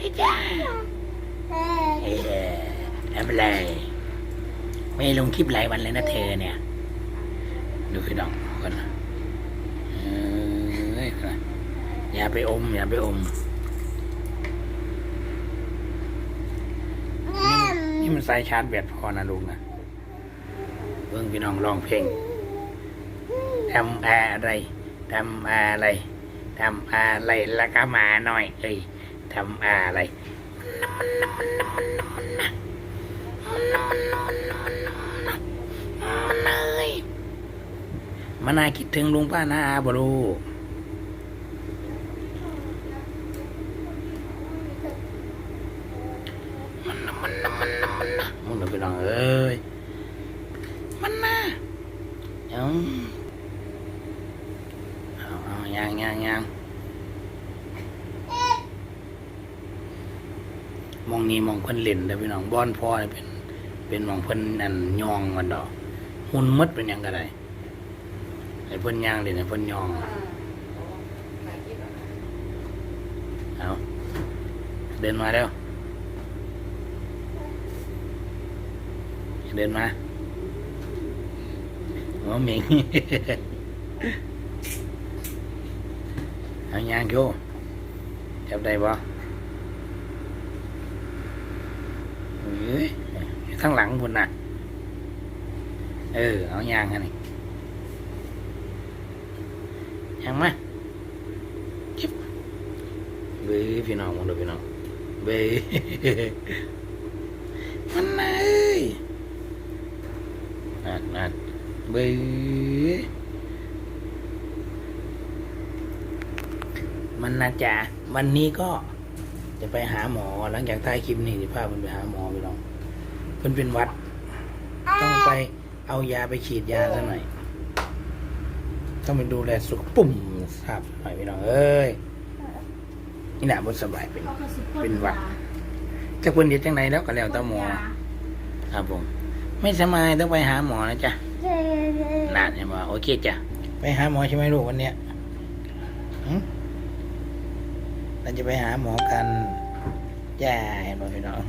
ได้จ้าเออไม่เป็นไรไม่ลงคลิปหลายวันเลยนะเธอเนี่ย ดูพี่น้องคนนะเอ้ยอย่าไปอม อย่าไปอม นี่มันสายชาร์จแบตพอนะลุงนะเบิ่งพี่น้องร้องเพลงทำอะไรทำอะไรทำอะไรแล้วก็มาหน่อย เอ้ย ทำอะไรมันเอ้ยมันน่าคิดถึงลุงป้านาบลูกมันน่ะมันน่ะมันน่ะมันน่ะมึงน่ะพี่น้องเอ้ย มันน่ะเอาเอาเอาย่างย่างย่าง มองนี้มองเพิ่นเล่นเด้อพี่น้องบอนพ่อนี่เป็น เป็นมองเพิ่นอันยองกันดอกหุ่นมดเป็นหยังก็ได้ไอ้เพิ่นย่างเล่นไอ้เพิ่นยองเอาเดินมาแล้วเดินมาหัวหมิงเอายางโยจับได้บ่เฮ้ย อยู่ข้างหลังพุ่นน่ะ เออ เอายางอันนี้ยางมาจิ๊บเบ้พี่น้องมึงดูพี่น้องเบ้มันน่อ้ยนั่นนั่นเบ้มันนะจ๊ะวันนี้ก็จะไปหาหมอหลังจากถ่ายคลิปนี้จะพาเพิ่นไปหาหมอพี่น้อง เพิ่นเป็นวัด ต้องไปเอายาไปฉีดยาซะหน่อย ต้องไปดูแลสุขปุ่มครับหน่อยพี่น้องเอ้ยนี่หนาบนสบายเป็น เป็นหวัดจะเพิ่นเด็ดจังไหนแล้วก็แล้วแต่หมอ ครับผม ไม่สบายต้องไปหาหมอนะจ๊ะน่าใช่ไหมโอเคจ้ะ ไปหาหมอใช่ไหมลูกวันเนี้ยเราจะไปหาหมอกันจ้าเห็นไหมพี่น้อง